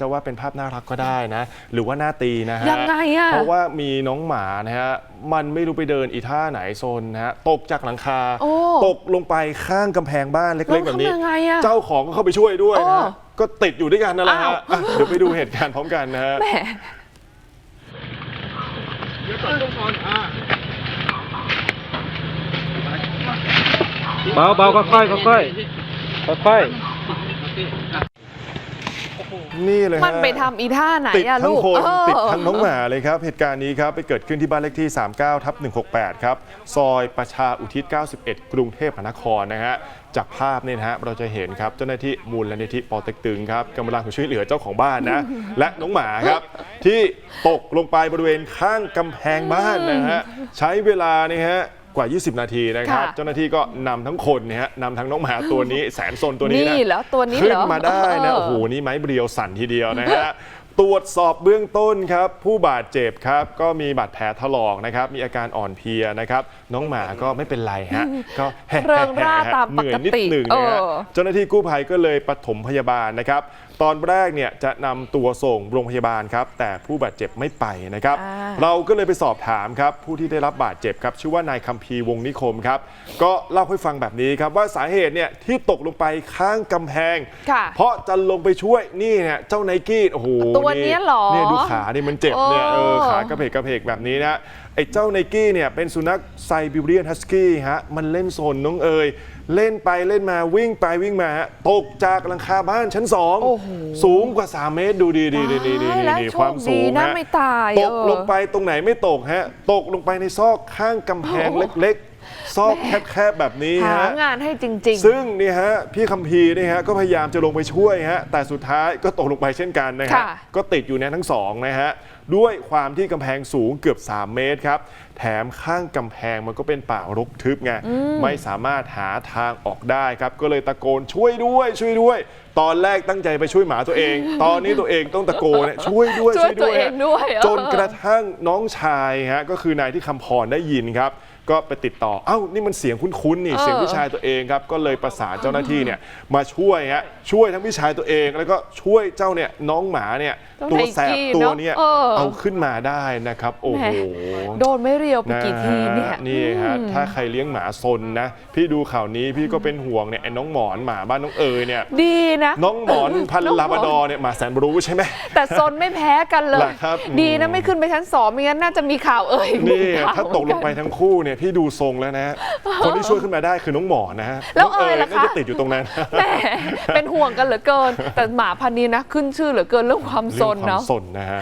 จะว่าเป็นภาพน่ารักก็ได้นะ หรือว่าหน้าตีนะฮะยังไงอะ เพราะว่ามีน้องหมานะฮะมันไม่รู้ไปเดินอีท่าไหนโซนนะฮะตกจากหลังคา โอ้ตกลงไปข้างกำแพงบ้านเล็กๆ แล้วแบบนี้ ทำยังไงอะเจ้าของก็เข้าไปช่วยด้วยนะฮะโอ้ก็ติดอยู่ด้วยกันนั่นแหละฮะอ้าว อะเดี๋ยวไปดูเหตุการณ์พร้อมกันนะฮะ แหมเบาเบาค่อยค่อยค่อยค่อยค่อย นี่เลยฮะมันไปทำอีท่าไหนติดอะทั้ลูงกคนเออ ติดทั้งน้องหมาเลยครับ เหตุการณ์นี้ครับไปเกิดขึ้นที่บ้านเลขที่ 39ทับ168 ครับ ซอยประชาอุทิศ 91 กรุงเทพมหานครนะฮะ จากภาพเนี่ยนะฮะเราจะเห็นครับเจ้าหน้าที่มูลนิธิปอเต็กตึงครับกำลังช่วยเหลือเจ้าของบ้านนะ และน้องหมาครับ ที่ตกลงไปบริเวณข้างกำแพงบ้านนะฮะใช้เวลานี่ฮะ กว่า 20 นาทีนะครับ ค่ะเจ้าหน้าที่ก็นำทั้งคนเนี่ยฮะนำทั้งน้องหมาตัวนี้ แสนซนตัวนี้นะนี่เหรอตัวนี้ขึ้เหนรอมาได้นะเออ โอ้โหนี่ไม้เบรียวสั่นทีเดียวนะฮะ ตรวจสอบเบื้องต้นครับ ผู้บาดเจ็บครับ ก็มีบาดแผลถลอกนะครับ มีอาการอ่อนเพลียนะครับ น้องหมาก็ไม่เป็นไรฮะ ก็แห่เริงร่าตามเหนื่อยนิดปกติหนึ่งนะฮะเออ เจ้าหน้าที่กู้ภัยก็เลยปฐมพยาบาลนะครับ ตอนแรกเนี่ยจะนำตัวส่งโรงพยาบาลครับ แต่ผู้บาดเจ็บไม่ไปนะครับ อ่า เราก็เลยไปสอบถามครับ ผู้ที่ได้รับบาดเจ็บครับ ชื่อว่านายคัมพีร์วงศ์นิคมครับ ก็เล่าให้ฟังแบบนี้ครับว่าสาเหตุเนี่ยที่ตกลงไปข้างกำแพง ค่ะ เพราะจะลงไปช่วยนี่เนี่ยเจ้าไนกี้โอ้โหตัวเนี้ยเหรอเนี่ยดูขานี่มันเจ็บเนี่ยเออโอ้ขากระเพกกระเพกแบบนี้นะไอ้เจ้าไนกี้เนี่ยเป็นสุนัขไซบีเรียนฮัสกี้ฮะมันเล่นโซนน้องเอยเล่นไปเล่นมาวิ่งไปวิ่งมาฮะตกจากหลังคาบ้านชั้นสองโอ้โหสูงกว่า 3 เมตรดูดีดีดีดีดีตายแล้วดีโชความคสูดีงนะฮะไม่ตายตกเออลงไปตรงไหนไม่ตกฮะตกลงไปในซอกข้างกำแพงโอ้โหเล็กๆ ซอกแคบๆแบบนี้หาฮะ งานให้จริง ๆ ซึ่งนี่ฮะพี่คัมพีร์นี่ฮะก็พยายามจะลงไปช่วยฮะแต่สุดท้ายก็ตกลงไปเช่นกันนะฮะค่ะ ก็ติดอยู่เนยทั้งสองนะฮะด้วยความที่กำแพงสูงเกือบ 3 เมตรครับ แถมข้างกำแพงมันก็เป็นป่ารกทึบไงไม่สามารถหาทางออกได้ครับ ก็เลยตะโกนช่วยด้วยช่วยด้วย ตอนแรกตั้งใจไปช่วยหมาตัวเอง ตอนนี้ตัวเองต้องตะโกนเนี่ยช่วยด้วย ช่วยตัวเองด้วยเออจนกระทั่งน้องชายฮะก็คือนายที่คำพรได้ยินครับ ก็ไปติดต่อ เอ้า นี่มันเสียงคุ้นๆนี่เออเสียงพี่ชายตัวเองครับ ก็เลยประสานเจ้าหน้าที่เนี่ยมาช่วยฮะ ช่วยทั้งพี่ชายตัวเอง แล้วก็ช่วยเจ้าเนี่ยน้องหมาเนี่ยเจ้าตัวแสบไนกี้ตัวเนอะเนี่ยเออเอาขึ้นมาได้นะครับ โอ้แหโหมโดนไม่เรียวไปกี่ทีเนี่ยะฮะนี่ฮะ ถ้าใครเลี้ยงหมาซนนะ พี่ดูข่าวนี้พี่ก็เป็นห่วงเนี่ยไอ้น้องหมอนหมาบ้านน้องเอ๋ยเนี่ย ดีนะ น้องหมอนพันน้องหมอนลาบราดอร์เนี่ยหมาแสนรู้ใช่ไหม แต่ซนไม่แพ้กันเลเหรยอครับดีนะไม่ขึ้นไปชั้นสองไม่งั้นน่าจะมีข่าวเอ่ยนี่มีข่วถ้าตกลงไปทั้งคู่เนี่ยพี่ดูทรงแล้วนะ คนที่ช่วยขึ้นมาได้คือน้องหมอนะฮะแล้วน้งเอ๋ยล่ะน่าคะจะติดอยู่ตรงนั้น แหมเป็นห่วงกันเหลือเกิน แต่หมาพันธุ์นี้นะ ขึ้นชื่อเหลือเกินเรื่องความซนเรื่องความเนาะสนนะฮะ